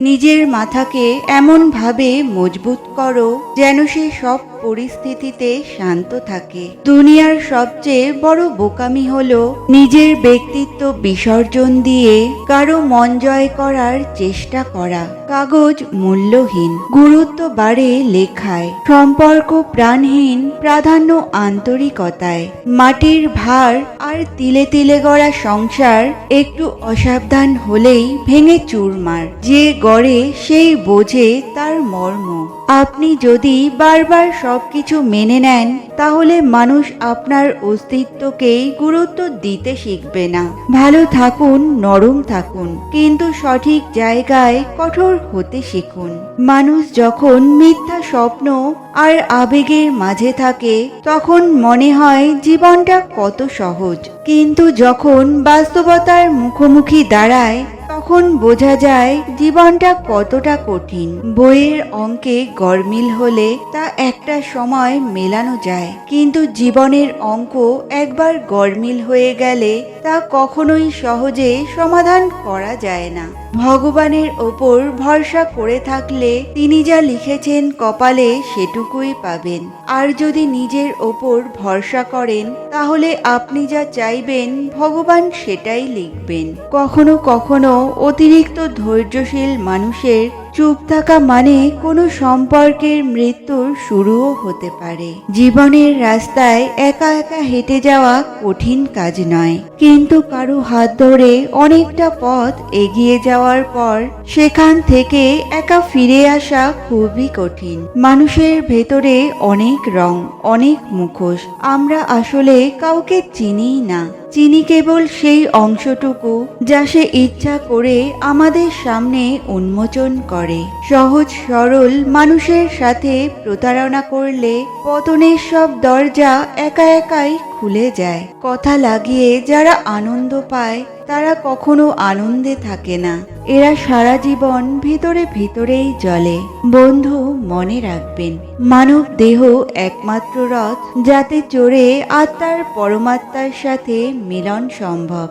নিজের মাথাকে এমনভাবে মজবুত করো যেন সে সব পরিস্থিতিতে শান্ত থাকে। দুনিয়ার সবচেয়ে বড় বোকামি হলো নিজের ব্যক্তিত্ব বিসর্জন দিয়ে কারও মন জয় করার চেষ্টা করা। কাগজ মূল্যহীন, গুরুত্ব বাড়ে লেখায়। সম্পর্ক প্রাণহীন, প্রাধান্য আন্তরিকতায়। মাটির ভার আর তিলে তিলে গড়া সংসার একটু অসাবধান হলেই ভেঙে চুরমার। যে গড়ে সেই বোঝে তার মর্ম। আপনি যদি বারবার সবকিছু মেনে নেন, তাহলে মানুষ আপনার অস্তিত্বকেই গুরুত্ব দিতে শিখবে না। ভালো থাকুন, নরম থাকুন, কিন্তু সঠিক জায়গায় কঠোর হতে শিখুন। মানুষ যখন মিথ্যা স্বপ্ন আর আবেগের মাঝে থাকে, তখন মনে হয় জীবনটা কত সহজ। কিন্তু যখন বাস্তবতার মুখোমুখি দাঁড়ায় তখন বোঝা যায় জীবনটা কতটা কঠিন। বইয়ের অঙ্কে গরমিল হলে তা একটা সময় মেলানো যায়। কিন্তু জীবনের অঙ্ক একবার গরমিল হয়ে গেলে তা কখনোই সহজে সমাধান করা যায় না। ভগবানের ওপর ভরসা করে থাকলে তিনি যা লিখেছেন কপালে সেটুকুই পাবেন। আর যদি নিজের ওপর ভরসা করেন, তাহলে আপনি যা চাইবেন, ভগবান সেটাই লিখবেন। কখনো কখনো অতিরিক্ত ধৈর্যশীল মানুষের চুপ থাকা মানে কোনো সম্পর্কের মৃত্যুর শুরুও হতে পারে। জীবনের রাস্তায় একা একা হেঁটে যাওয়া কঠিন কাজ নয়। কিন্তু কারও হাত ধরে অনেকটা পথ এগিয়ে যাওয়ার পর সেখান থেকে একা ফিরে আসা খুবই কঠিন। মানুষের ভেতরে অনেক রং, অনেক মুখোশ। আমরা আসলে কাউকে চিনিই না। চিনি কেবল সেই অংশটুকু যা সে ইচ্ছা করে আমাদের সামনে উন্মোচন করে। সহজ, সরল মানুষের সাথে প্রতারণা করলে পতনের সব দরজা একা একাই খুলে যায়। কথা লাগিয়ে যারা আনন্দ পায়, তারা কখনো আনন্দে থাকে না। এরা সারা জীবন ভিতরে ভিতরেই জ্বলে। বন্ধু মনে রাখবেন, মানব দেহ একমাত্র রথ যাতে চড়ে আত্মার পরমাত্মার সাথে মিলন সম্ভব।